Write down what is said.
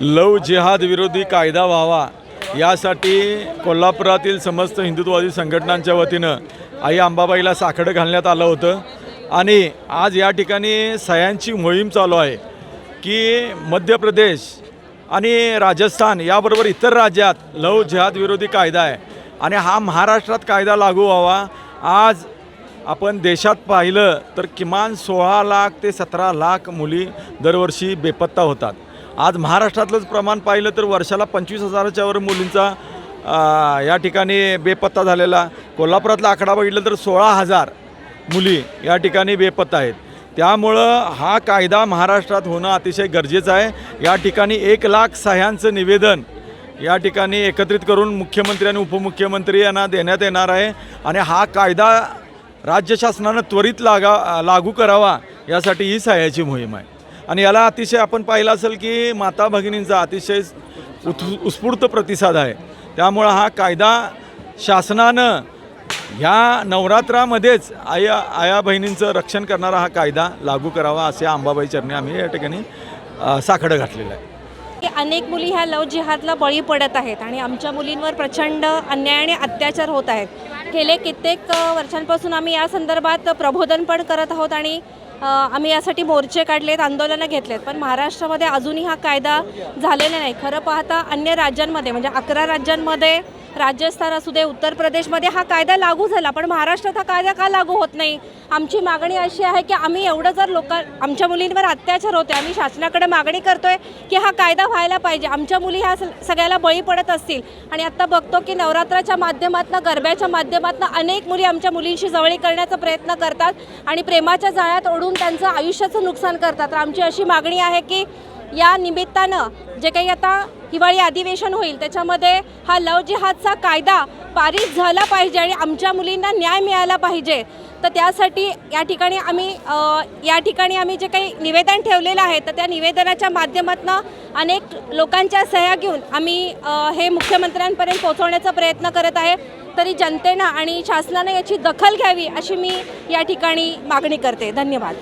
लव जिहाद विरोधी कायदा व्हावा यासाठी कोल्हापुरातील समस्त हिंदुत्ववादी संघटनांच्या वतीनं आई अंबाबाईला साखडं घालण्यात आलं होतं. आणि आज या ठिकाणी सह्यांची मोहीम चालू आहे की मध्य प्रदेश आणि राजस्थान याबरोबर इतर राज्यात लव जिहाद विरोधी कायदा आहे. आणि हा महाराष्ट्रात कायदा लागू व्हावा. आज आपण देशात पाहिलं तर किमान सोळा लाख ते सतरा लाख मुली दरवर्षी बेपत्ता होतात. आज महाराष्ट्रातलंच प्रमाण पाहिलं तर वर्षाला पंचवीस हजाराच्यावर मुलींचा या ठिकाणी बेपत्ता झालेला. कोल्हापुरातला आकडा बघितलं तर सोळा हजार मुली या ठिकाणी बेपत्ता आहेत. त्यामुळं हा कायदा महाराष्ट्रात होणं अतिशय गरजेचं आहे. या ठिकाणी एक लाख सह्यांचं निवेदन या ठिकाणी एकत्रित करून मुख्यमंत्री आणि उपमुख्यमंत्री यांना देण्यात येणार आहे. आणि हा कायदा राज्य शासनानं त्वरित लागा लागू करावा यासाठी ही सह्याची मोहीम आहे. आणि याला अतिशय आपण पाहिलं असेल की माता भगिनींचा अतिशय उत् उत्स्फूर्त प्रतिसाद आहे. त्यामुळं हा कायदा शासनानं ह्या नवरात्रामध्येच आया आया बहिणींचं रक्षण करणारा हा कायदा लागू करावा असे अंबाबाई चरणी आम्ही या ठिकाणी साखडं घातलेलं आहे. की अनेक मुली ह्या लव जिहादला बळी पडत आहेत आणि आमच्या मुलींवर प्रचंड अन्याय आणि अत्याचार होत आहेत. गेले कित्येक वर्षांपासून आम्ही या संदर्भात प्रबोधन पण करत आहोत आणि आम्ही यासाठी मोर्चे काढलेत आंदोलनं घेतलेत. पण महाराष्ट्रामध्ये अजूनही हा कायदा झालेला नाही. खरं पाहता अन्य राज्यांमध्ये म्हणजे अकरा राज्यांमध्ये राजस्थान असू दे उत्तर प्रदेशमध्ये हा कायदा लागू झाला पण महाराष्ट्रात हा कायदा का लागू होत नाही? आमची मागणी अशी आहे की आम्ही एवढं जर लोक आमच्या मुलींवर अत्याचार होते आम्ही शासनाकडे मागणी करतोय की हा कायदा व्हायला पाहिजे. आमच्या मुली ह्या स- सगळ्याला बळी पडत असतील. आणि आत्ता बघतो की नवरात्राच्या माध्यमातून गरब्याच्या माध्यमातून अनेक मुली आमच्या मुलींशी जवळी करण्याचा प्रयत्न करतात आणि प्रेमाच्या जाळ्यात ओढून त्यांचं आयुष्याचं नुकसान करतात. तर आमची अशी मागणी आहे की या निमित्तानं जे काही आता हिवाळी अधिवेशन होईल. त्याच्यामध्ये हा लव जिहादचा कायदा पारित झाला पाहिजे आणि आमच्या मुलींना न्याय मिळाला पाहिजे. तर त्यासाठी या ठिकाणी आम्ही या ठिकाणी आम्ही जे काही निवेदन ठेवलेलं आहे तर त्या निवेदनाच्या माध्यमातून अनेक लोकांच्या सह्या घेऊन आम्ही हे मुख्यमंत्र्यांपर्यंत पोहोचवण्याचा प्रयत्न करत आहे. तरी जनतेनं आणि शासनानं याची दखल घ्यावी अशी मी या ठिकाणी मागणी करते. धन्यवाद.